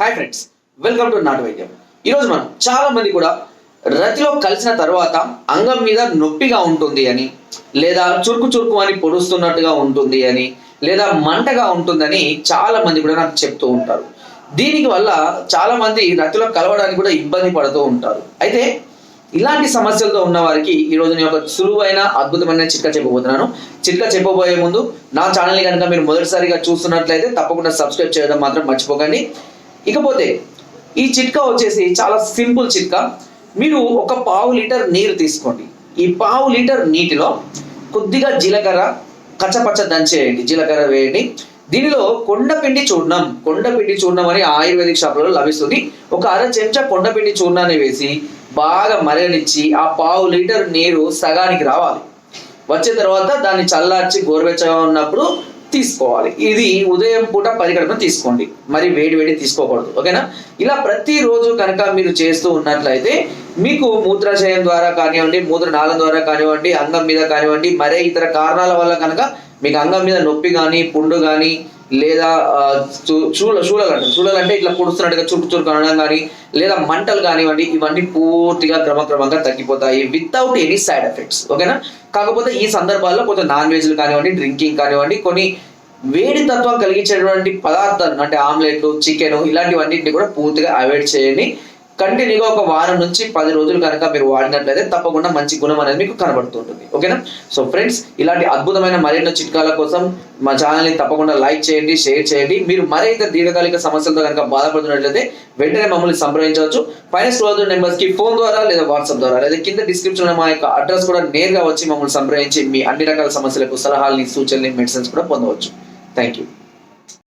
Hi friends welcome to నాటు వైద్యం ఈరోజు మనం చాలా మంది కూడా రతిలో కలిసిన తర్వాత అంగం మీద నొప్పిగా ఉంటుంది అని లేదా చురుకు చురుకు అని పొడుస్తున్నట్టుగా ఉంటుంది అని లేదా మంటగా ఉంటుందని చాలా మంది కూడా నాకు చెప్తూ ఉంటారు. దీనికి వల్ల చాలా మంది రతిలో కలవడానికి కూడా ఇబ్బంది పడుతూ ఉంటారు. అయితే ఇలాంటి సమస్యలతో ఉన్న వారికి ఈ రోజు నేను ఒక సులువైన అద్భుతమైన చిట్కా చెప్పబోతున్నాను. చిట్కా చెప్పబోయే ముందు నా ఛానల్ని కనుక మీరు మొదటిసారిగా చూస్తున్నట్లయితే తప్పకుండా సబ్స్క్రైబ్ చేయడం మాత్రం మర్చిపోకండి. ఇకపోతే ఈ చిట్కా వచ్చేసి చాలా సింపుల్ చిట్కా. మీరు ఒక పావు లీటర్ నీరు తీసుకోండి. ఈ పావు లీటర్ నీటిలో కొద్దిగా జీలకర్ర కచ్చపచ్చ దంచేయండి. జీలకర్ర వేయండి. దీనిలో కొండపిండి చూర్ణం కొండపిండి చూర్ణం అని ఆయుర్వేదిక్ షాపులలో లభిస్తుంది. ఒక అర చెంచా కొండపిండి చూర్ణాన్ని వేసి బాగా మరగనిచ్చి ఆ పావు లీటర్ నీరు సగానికి రావాలి. వచ్చిన తర్వాత దాన్ని చల్లార్చి గోరువెచ్చగా ఉన్నప్పుడు తీసుకోవాలి. ఇది ఉదయం పూట పరిగణన తీసుకోండి. మరి వేడి వేడి తీసుకోకూడదు. ఓకేనా? ఇలా ప్రతిరోజు కనుక మీరు చేస్తూ ఉన్నట్లయితే మీకు మూత్రాశయం ద్వారా కానివ్వండి మూత్ర నాళం ద్వారా కానివ్వండి అంగం మీద కానివ్వండి మరే ఇతర కారణాల వల్ల కనుక మీకు అంగం మీద నొప్పి కానీ పుండు కానీ లేదా చూ- చూల చూలలు అంటే చూలలు అంటే ఇట్లా పొడుస్తున్నట్టుగా చుట్టు చురుకు అనడం కానీ లేదా మంటలు కానివ్వండి ఇవన్నీ పూర్తిగా క్రమక్రమంగా తగ్గిపోతాయి వితౌట్ ఎనీ సైడ్ ఎఫెక్ట్స్ ఓకేనా? కాకపోతే ఈ సందర్భాల్లో కొంచెం నాన్ వెజ్లు కానివ్వండి డ్రింకింగ్ కానివ్వండి కొన్ని వేడి తత్వం కలిగించేటువంటి పదార్థాలు అంటే ఆమ్లెట్లు చికెన్ ఇలాంటివన్నింటినీ కూడా పూర్తిగా అవాయిడ్ చేయండి. కంటిన్యూగా ఒక వారం నుంచి పది రోజులు కనుక మీరు వాడినట్లయితే తప్పకుండా మంచి గుణం అనేది మీకు కనబడుతుంటుంది. ఓకేనా? సో ఫ్రెండ్స్ ఇలాంటి అద్భుతమైన మరెన్నో చిట్కాల కోసం మా ఛానల్ని తప్పకుండా లైక్ చేయండి షేర్ చేయండి. మీరు మరింత దీర్ఘకాలిక సమస్యలతో కనుక బాధపడుతున్నట్లయితే వెంటనే మమ్మల్ని సంప్రదించవచ్చు. పైన స్టోర్ నెంబర్స్కి ఫోన్ ద్వారా లేదా వాట్సాప్ ద్వారా లేదా కింద డిస్క్రిప్షన్ మా యొక్క అడ్రస్ కూడా నేరుగా వచ్చి మమ్మల్ని సంప్రదించి మీ అన్ని రకాల సమస్యలకు సలహాలని సూచనలు మెడిసిన్స్ కూడా పొందవచ్చు. Thank you